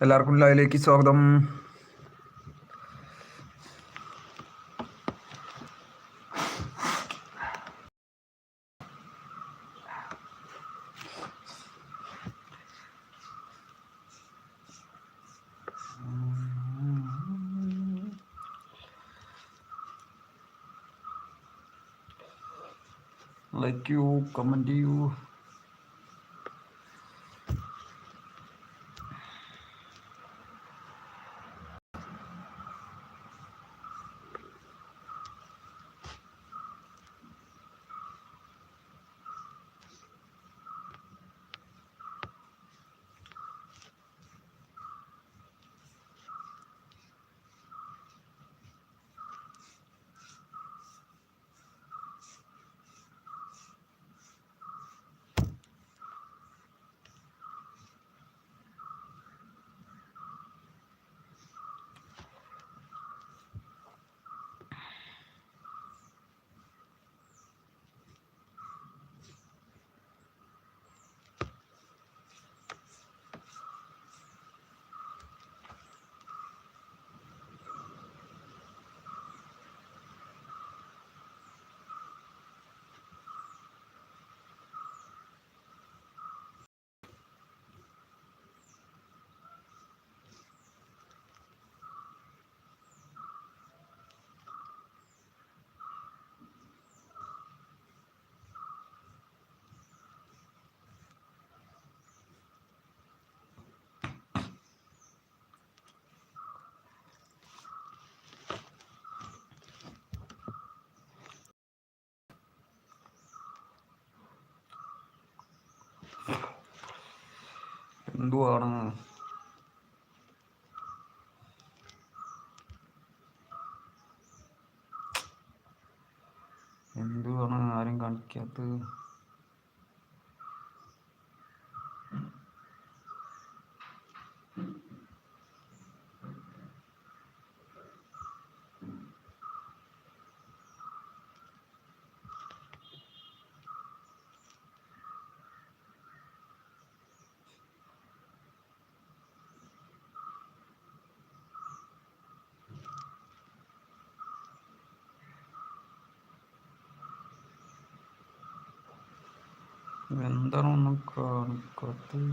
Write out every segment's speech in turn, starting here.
എല്ലാവർക്കും ലൈവിലേക്ക് സ്വാഗതം. ലൈക്ക് ചെയ്യൂ കമന്റ് ചെയ്യൂ എന്തുവാണ്? എന്തുവാണ് ആരും കാണിക്കാത്തത്? എന്താണ് ഒന്നും കാണിക്കാത്തത്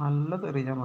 നല്ല തെറി ഞാൻ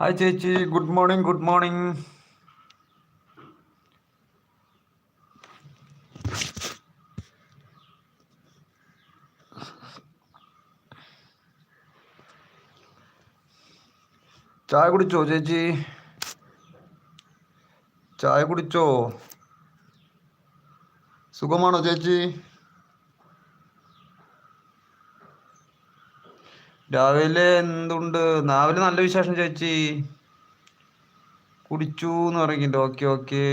ഹായ് ചേച്ചി ഗുഡ് മോർണിംഗ് ഗുഡ് മോർണിംഗ് ചായ കുടിച്ചോ ചേച്ചി? ചായ കുടിച്ചോ? സുഖമാണോ ചേച്ചി? രാവിലെ എന്തുണ്ട്? രാവിലെ നല്ല വിശേഷം ചേച്ചി. കുടിച്ചു എന്ന് പറയുന്നുണ്ട് ഓക്കെ ഓക്കെ.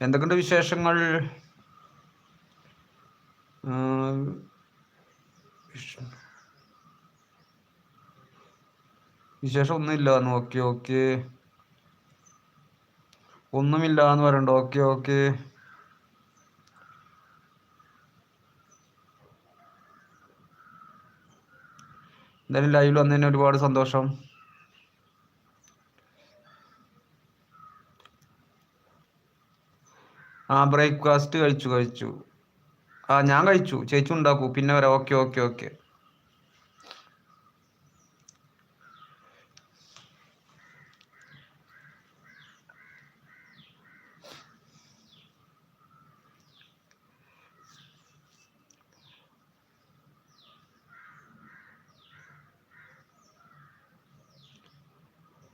എന്തൊക്കെയുണ്ട് വിശേഷങ്ങൾ? വിശേഷം ഒന്നുമില്ല ഓക്കെ ഓക്കെ. ഒന്നുമില്ല എന്ന് പറയണ്ട. Okay okay. എന്തായാലും ലൈവിൽ വന്നതിന് ഒരുപാട് സന്തോഷം. ആ ബ്രേക്ക്ഫാസ്റ്റ് കഴിച്ചു കഴിച്ചു. ആ ഞാൻ കഴിച്ചു. ചേച്ചി ഉണ്ടാക്കൂ. പിന്നെ വരാം. ഓക്കെ ഓക്കെ ഓക്കെ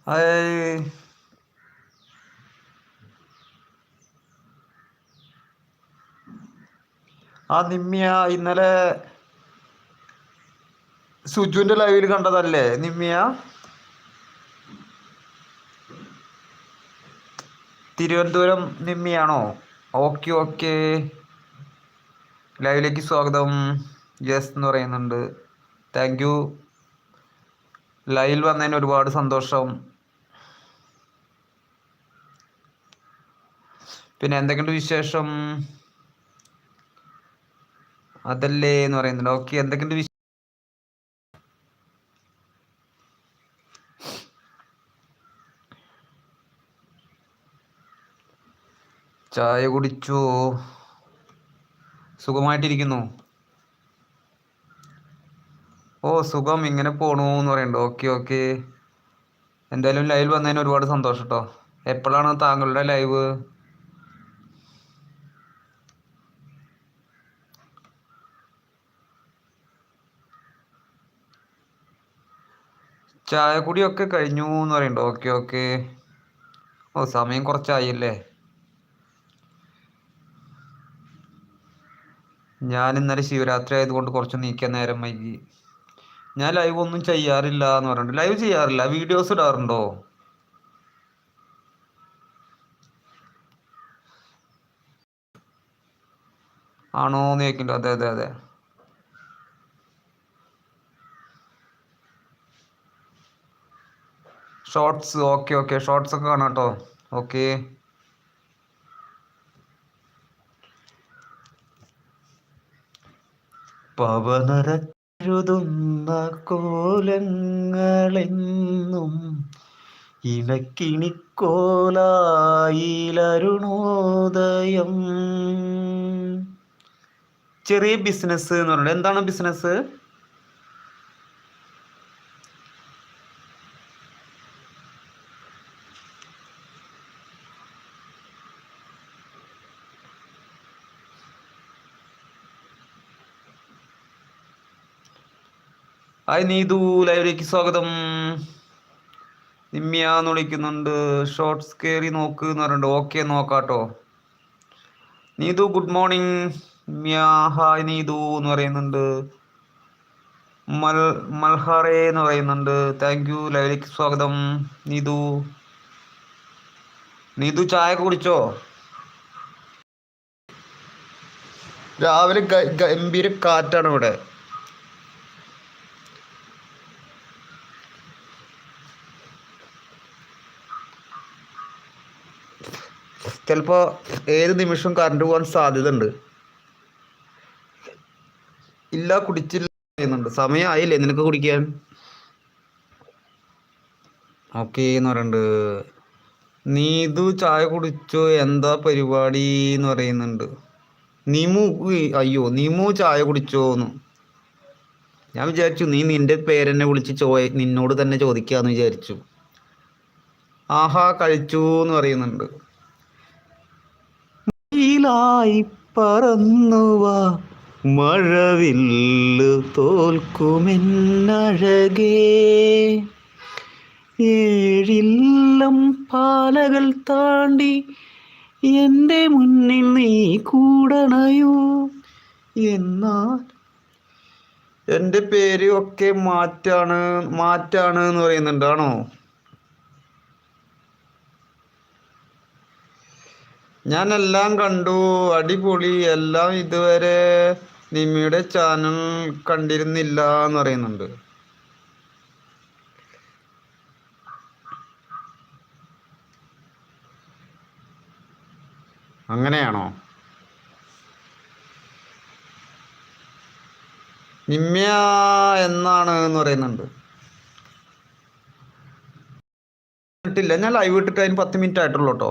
ഹായ് ആ നിമ്മിയ ഇന്നലെ സുജുവിന്റെ ലൈവിൽ കണ്ടതല്ലേ നിമ്മിയ? തിരുവനന്തപുരം നിമ്മിയാണോ? Okay okay. ലൈവിലേക്ക് സ്വാഗതം. യെസ് എന്ന് പറയുന്നുണ്ട്. താങ്ക് യു ലൈവിൽ വന്നതിന് ഒരുപാട് സന്തോഷം. പിന്നെ എന്തൊക്കെയുണ്ട് വിശേഷം? അതല്ലേ എന്ന് പറയുന്നുണ്ട്. ഓക്കെ എന്തൊക്കെയുണ്ട് വിശേഷം ചായ കുടിച്ചു? സുഖമായിട്ടിരിക്കുന്നു? ഓ സുഖം. ഇങ്ങനെ പോണു എന്ന് പറയുന്നുണ്ട്. Okay okay. എന്തായാലും ലൈവ് വന്നതിന് ഒരുപാട് സന്തോഷം കേട്ടോ എപ്പോഴാണ് താങ്കളുടെ ലൈവ്? ചായ കുടിയൊക്കെ കഴിഞ്ഞു എന്ന് പറയുന്നുണ്ട് ഓക്കെ ഓക്കെ. ഓ സമയം കുറച്ചായില്ലേ? ഞാൻ ഇന്നലെ ശിവരാത്രി ആയതുകൊണ്ട് കുറച്ച് നീക്കാൻ നേരം വൈകി. ഞാൻ ലൈവ് ഒന്നും ചെയ്യാറില്ല എന്ന് പറഞ്ഞിട്ട് ലൈവ് ചെയ്യാറില്ല. വീഡിയോസ് ഇടാറുണ്ടോ? ആണോ എന്ന് അതെ അതെ അതെ. ഷോർട്സ് ഓക്കെ ഓക്കെ ഷോർട്സ് ഒക്കെ കാണാം കേട്ടോ ഓക്കെ പവനരഴുതുന്ന കോലങ്ങളെന്നും ഇണക്കിണിക്കോലായിലരുണോദയം. ചെറിയ ബിസിനസ് എന്ന് പറയുന്നത് എന്താണ് ബിസിനസ് ഹായ് നീതു ലൈവിലേക്ക് സ്വാഗതം. നിമ്മിയാന്ന് വിളിക്കുന്നുണ്ട്. ഷോർട്ട്സ് കയറി നോക്ക് എന്ന് പറയുന്നുണ്ട് okay നോക്കാട്ടോ. Neethu good morning Nimmiya hi Neethu എന്ന് പറയുന്നുണ്ട്. മൽ മൽഹാറേ എന്ന് പറയുന്നുണ്ട്. താങ്ക് യു ലൈവിലേക്ക് സ്വാഗതം നീതു. നീതു ചായ കുടിച്ചോ? രാവിലെ ഗംഭീര കാറ്റാണ് ഇവിടെ. ചിലപ്പോ ഏത് നിമിഷം കറണ്ട് പോകാൻ സാധ്യത ഉണ്ട് ഇല്ല കുടിച്ചില്ല പറയുന്നുണ്ട്. സമയമായില്ലേ നിനക്ക് കുടിക്കാൻ? ഓക്കെ എന്ന് പറയുന്നുണ്ട് നീതു ചായ കുടിച്ചോ? എന്താ പരിപാടി എന്ന് പറയുന്നുണ്ട്. നിമു അയ്യോ നിമു ചായ കുടിച്ചോന്ന് ഞാൻ വിചാരിച്ചു നീ നിന്റെ പേരെന്നെ വിളിച്ച് ചോ നിന്നോട് തന്നെ ചോദിക്കാന്ന് വിചാരിച്ചു. ആഹാ കഴിച്ചു എന്ന് പറയുന്നുണ്ട്. ായി പറന്നുവാ മഴവില്ല് തോൽക്കുമെന്നഴകേ. ഏഴില്ലം പാലകൾ താണ്ടി എന്റെ മുന്നിൽ നീ കൂടണയോ? എന്നാൽ എന്റെ പേര് ഒക്കെ മാറ്റാണ് മാറ്റാണ് എന്ന് പറയുന്നുണ്ട് ഞാൻ എല്ലാം കണ്ടു. അടിപൊളി. എല്ലാം ഇതുവരെ നിമ്മിയുടെ ചാനൽ കണ്ടിരുന്നില്ല എന്ന് പറയുന്നുണ്ട് അങ്ങനെയാണോ? നിമ്മ്യ എന്നാണ് എന്ന് പറയുന്നുണ്ട്. ഇട്ടില്ല ഞാൻ ലൈവ് ഇട്ടിട്ട് അതിന് പത്ത് മിനിറ്റ് ആയിട്ടുള്ളൂ കേട്ടോ.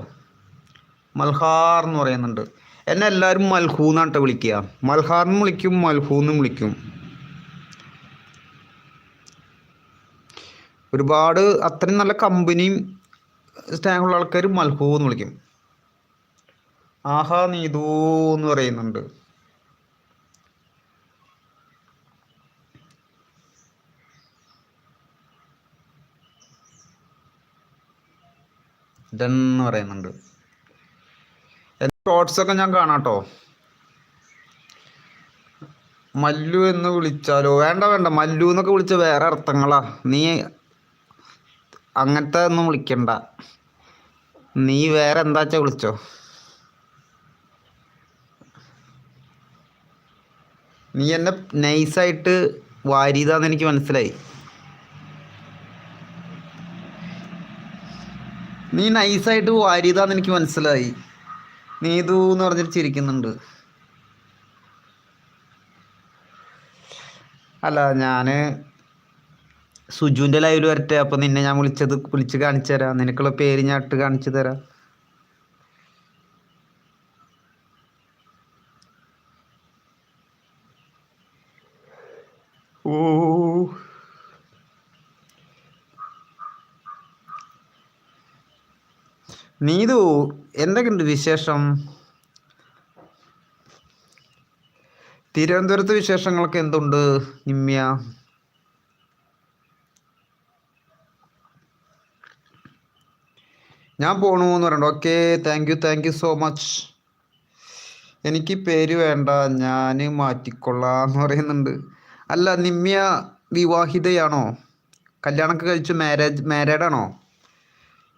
മൽഹാർ എന്ന് പറയുന്നുണ്ട്. എന്നെ എല്ലാവരും മൽഹൂ എന്നാണ് വിളിക്കുക. മൽഹാറിനും വിളിക്കും മൽഹൂന്നും വിളിക്കും. ഒരുപാട് അത്രയും നല്ല കമ്പനിയും സ്റ്റാങ്ങുള്ള ആൾക്കാർ മൽഹൂ എന്ന് വിളിക്കും. ആഹാ നീതു എന്ന് പറയുന്നുണ്ട്. ഡെന്ന് പറയുന്നുണ്ട്. ഷോർട്സ് ഒക്കെ ഞാൻ കാണാട്ടോ. മല്ലു എന്ന് വിളിച്ചാലോ? വേണ്ട വേണ്ട. മല്ലു എന്നൊക്കെ വിളിച്ച വേറെ അർത്ഥങ്ങളാ. നീ അങ്ങനത്തെ ഒന്നും വിളിക്കണ്ട. നീ വേറെ എന്താച്ചാ വിളിച്ചോ? നീ എന്നെ നൈസായിട്ട് വാരിയതാന്ന് എനിക്ക് മനസ്സിലായി. നീ നൈസായിട്ട് വാരിയതാന്ന് എനിക്ക് മനസ്സിലായി. നീതു എന്ന് പറഞ്ഞിട്ട് ചിരിക്കുന്നുണ്ട്. അല്ല ഞാൻ സുജുവിന്റെ ലൈവിൽ വരട്ടെ അപ്പോൾ നിന്നെ ഞാൻ വിളിച്ചത് വിളിച്ച് കാണിച്ചു തരാം. നിനക്കുള്ള പേര് ഞാൻ ഇട്ട് കാണിച്ചു തരാം. ഓ. നീതു എന്തൊക്കെയുണ്ട് വിശേഷം? തിരുവനന്തപുരത്ത് വിശേഷങ്ങളൊക്കെ എന്തുണ്ട് നിമ്യ ഞാൻ പോണു എന്ന് പറയണ്ട. Okay thank you thank you so much എനിക്ക് പേര് വേണ്ട ഞാൻ മാറ്റിക്കൊള്ളാം എന്ന് പറയുന്നുണ്ട്. അല്ല നിമ്യ വിവാഹിതയാണോ? കല്യാണമൊക്കെ കഴിച്ചു മാരേജ് മാരീഡാണോ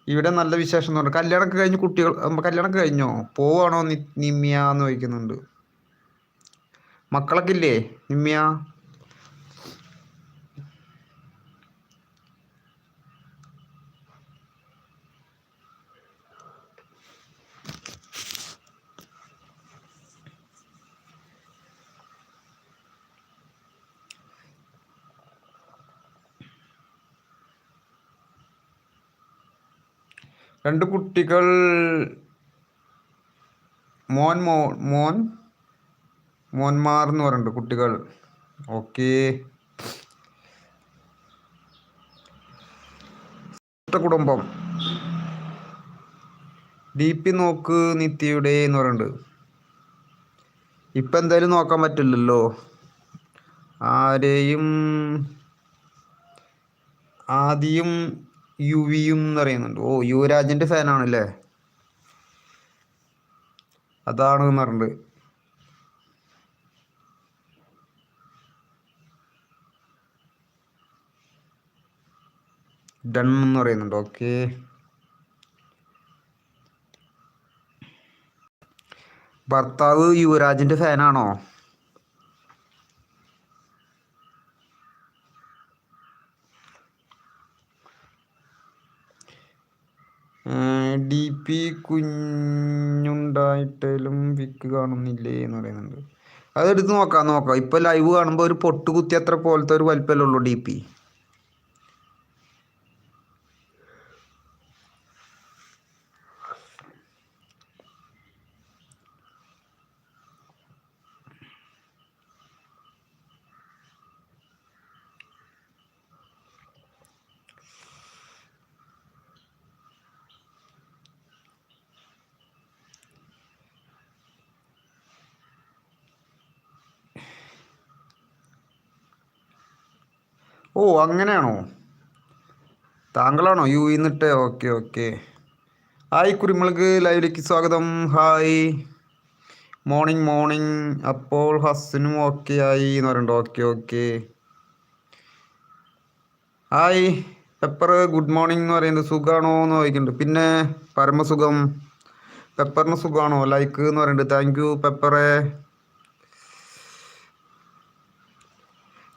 ഇവിടെ നല്ല വിശേഷം എന്ന് പറഞ്ഞു കല്യാണമൊക്കെ കഴിഞ്ഞ് കുട്ടികൾ കല്യാണമൊക്കെ കഴിഞ്ഞോ? പോവാണോ നിമ്മിയ എന്ന് ചോദിക്കുന്നുണ്ട്. മക്കളൊക്കെ ഇല്ലേ നിമ്യ രണ്ട് കുട്ടികൾ മോൻ മോ മോൻ മോന്മാർ എന്ന് പറയുന്നുണ്ട് കുട്ടികൾ. ഓക്കെ. കുടുംബം. ഡി പി നോക്ക് നിത്യയുടെ എന്ന് പറയുന്നുണ്ട്. ഇപ്പം എന്തായാലും നോക്കാൻ പറ്റില്ലല്ലോ. ആരെയും ആദ്യം യുവിയും എന്ന് പറയുന്നുണ്ട്. ഓ യുവരാജന്റെ ഫാനാണല്ലേ അതാണ് എന്ന് പറഞ്ഞിട്ടുണ്ട് ഡൺ എന്ന് പറയുന്നുണ്ട്. ഓക്കെ. ഭർത്താവ് യുവരാജിന്റെ ഫാനാണോ ഡി പി കുഞ്ഞുണ്ടായിട്ടാലും വിക്ക് കാണുന്നില്ലേ എന്ന് പറയുന്നുണ്ട്. അതെടുത്ത് നോക്കാം നോക്കാം. ഇപ്പൊ ലൈവ് കാണുമ്പോൾ ഒരു പൊട്ട് കുത്തി അത്ര പോലത്തെ ഒരു വലിപ്പമല്ലേ ഉള്ളൂ ഡി പി ഓ അങ്ങനെയാണോ? താങ്കളാണോ യു എന്നിട്ട് ഓക്കെ ഓക്കെ. ഹായ് കുരുമുളക് ലൈവിലേക്ക് സ്വാഗതം. ഹായ്. Morning morning. അപ്പോൾ ഹസ്സിനും ഓക്കെ ആയി എന്ന് പറയുന്നുണ്ട്. Okay okay. Hi. Pepper good morning എന്ന് പറയുന്നത് സുഖമാണോ എന്ന് ചോദിക്കുന്നുണ്ട്. പിന്നെ പരമസുഖം. പെപ്പറിന് സുഖമാണോ ലൈക്ക് എന്ന് പറയുന്നുണ്ട്. താങ്ക് യു പെപ്പറെ.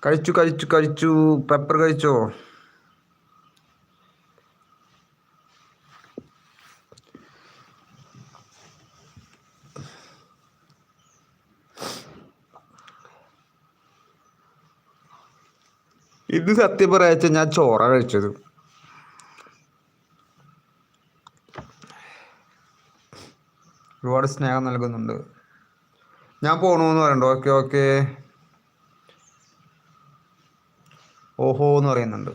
കഴിച്ചു കഴിച്ചു കഴിച്ചു. പെപ്പർ കഴിച്ചോ? ഇത് സത്യം പറയാച്ച ഞാൻ ചോറ കഴിച്ചത്. ഒരുപാട് സ്നേഹം നൽകുന്നുണ്ട്. ഞാൻ പോണു പറയണ്ടോ. ഓക്കെ ഓക്കെ ഓഹോ എന്ന് പറയുന്നുണ്ട്.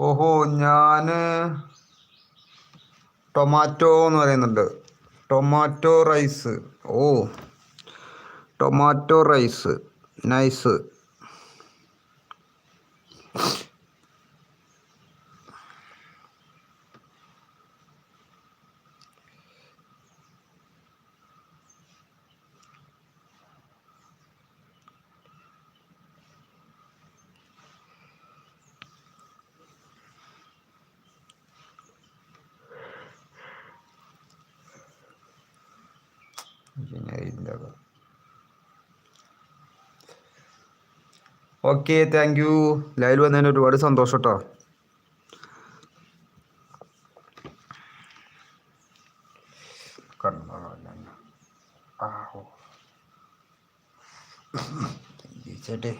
ഓഹോ ഞാൻ ടൊമാറ്റോ എന്ന് പറയുന്നുണ്ട്. Tomato rice. Oh. Tomato rice nice okay thank you live വന്നതിന് ഒരുപാട് സന്തോഷം കേട്ടോ ചേട്ടേ.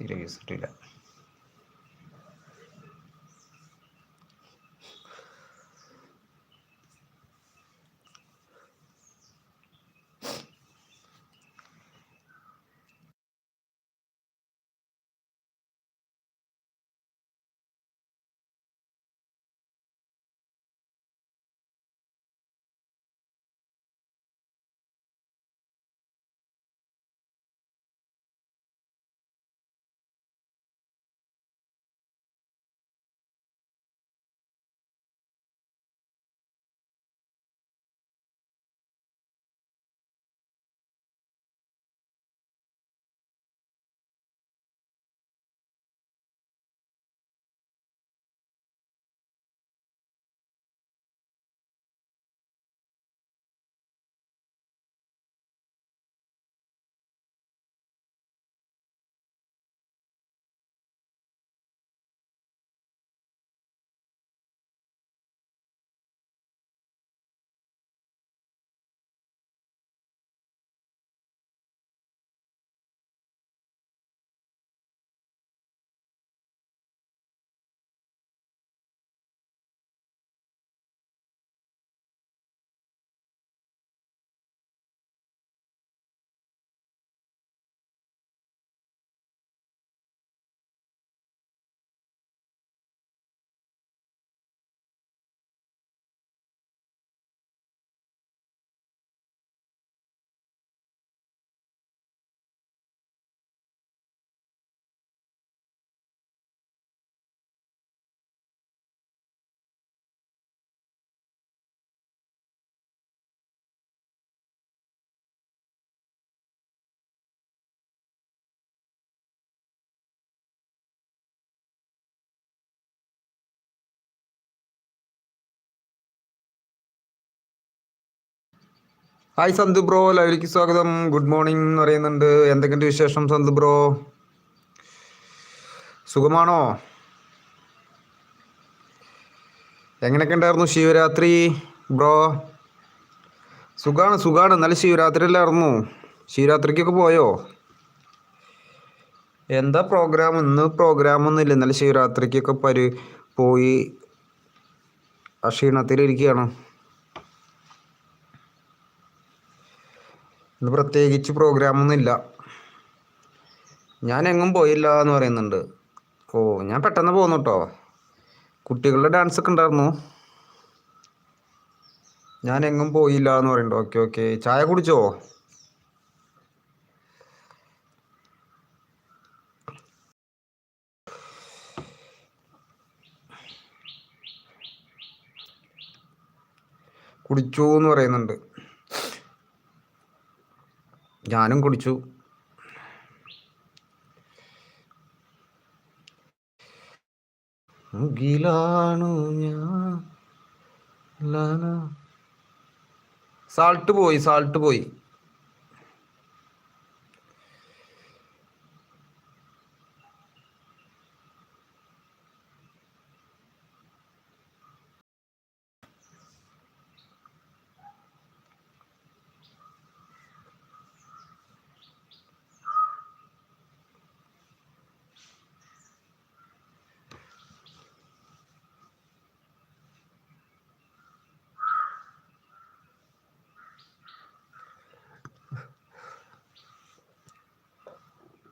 തീരെ യൂസ് ഹായ് സന്തു ബ്രോ ലൈവിലേക്ക് സ്വാഗതം. ഗുഡ് മോർണിംഗ് എന്ന് പറയുന്നുണ്ട്. എന്തൊക്കെയുണ്ട് വിശേഷം സന്തു ബ്രോ സുഖമാണോ? എങ്ങനെയൊക്കെ ഉണ്ടായിരുന്നു ശിവരാത്രി ബ്രോ സുഖാണ് സുഖാണ്. നല്ല ശിവരാത്രി അല്ലായിരുന്നു. ശിവരാത്രിക്കൊക്കെ പോയോ? എന്താ പ്രോഗ്രാം ഇന്ന് പ്രോഗ്രാം ഒന്നുമില്ല ഇന്നലെ ശിവരാത്രിക്കൊക്കെ പരി പോയി ആ ഇന്ന് പ്രത്യേകിച്ച് പ്രോഗ്രാമൊന്നും ഇല്ല. ഞാൻ എങ്ങും പോയില്ല എന്ന് പറയുന്നുണ്ട്. ഓ ഞാൻ പെട്ടെന്ന് പോന്നു കേട്ടോ കുട്ടികളുടെ ഡാൻസ് ഒക്കെ ഉണ്ടായിരുന്നു. ഞാൻ എങ്ങും പോയില്ല എന്ന് പറയുന്നുണ്ട്. ഓക്കെ ഓക്കെ ചായ കുടിച്ചോ? കുടിച്ചു എന്ന് പറയുന്നുണ്ട്. ഞാനും കുടിച്ചു. ഞാൻ. സാൾട്ട് പോയി സാൾട്ട് പോയി.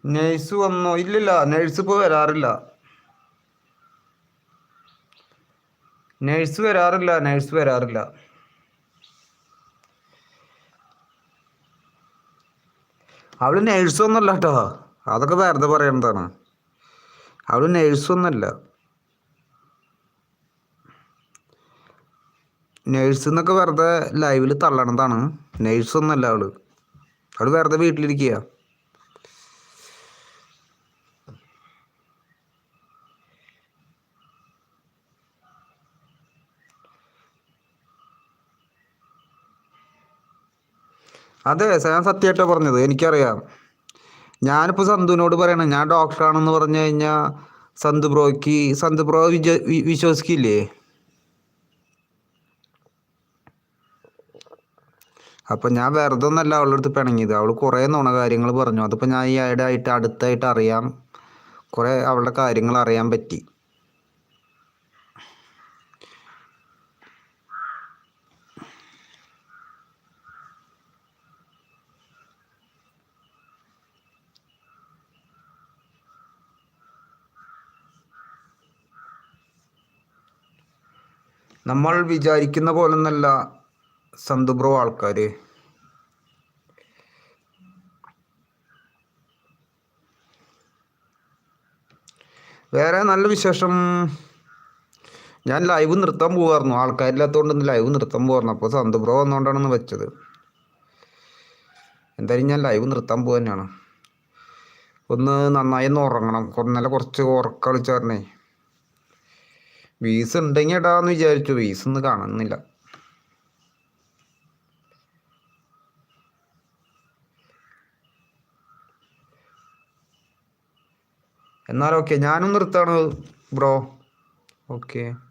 നേഴ്സ് വന്നോ? ഇല്ലില്ല നേഴ്സ് ഇപ്പോൾ വരാറില്ല. നേഴ്സ് വരാറില്ല നേഴ്സ് വരാറില്ല. അവൾ നേഴ്സ് ഒന്നല്ല കേട്ടോ അതൊക്കെ വെറുതെ പറയണതാണ്. അവൾ നേഴ്സ് ഒന്നല്ല നേഴ്സ് എന്നൊക്കെ വെറുതെ ലൈവിൽ തള്ളണതാണ്. നേഴ്സ് ഒന്നല്ല അവൾ. അവൾ വെറുതെ വീട്ടിലിരിക്കുക അതെ ഞാൻ സത്യമായിട്ടാ പറഞ്ഞത്. എനിക്കറിയാം. ഞാനിപ്പോൾ സന്തുവിനോട് പറയണം ഞാൻ ഡോക്ടറാണെന്ന് പറഞ്ഞു കഴിഞ്ഞാൽ സന്തു ബ്രോയ്ക്ക് സന്തു ബ്രോ വിജ വിശ്വസിക്കില്ലേ? അപ്പം ഞാൻ വെറുതെ ഒന്നല്ല അവളുടെ അടുത്ത് പിണങ്ങിയത്. അവൾ കുറേ നുണ കാര്യങ്ങൾ പറഞ്ഞു. അതിപ്പോൾ ഞാൻ ഈ ആയിട്ട് അടുത്തായിട്ട് അറിയാം. കുറേ അവളുടെ കാര്യങ്ങൾ അറിയാൻ പറ്റി. നമ്മൾ വിചാരിക്കുന്ന പോലൊന്നല്ല സന്തുബ്രോ ആൾക്കാർ വേറെ നല്ല വിശേഷം. ഞാൻ ലൈവ് നിർത്താൻ പോവായിരുന്നു ആൾക്കാരില്ലാത്തതുകൊണ്ട് ലൈവ് നിർത്താൻ പോവായിരുന്നു അപ്പോൾ സന്തുബ്രോ വന്നുകൊണ്ടാണെന്ന് വെച്ചത്. എന്തായാലും ഞാൻ ലൈവ് നിർത്താൻ തന്നെയാണ് ഒന്ന് നന്നായി ഒന്ന് ഉറങ്ങണം. ഇന്നലെ കുറച്ച് ഉറക്കളിച്ച് പറഞ്ഞേ വീസ് ഉണ്ടെങ്കിൽ ഇടാന്ന് വിചാരിച്ചു. വീസ് ഒന്നും കാണുന്നില്ല. എന്നാൽ ഓക്കെ ഞാനും നിർത്താണ് ബ്രോ. ഓക്കെ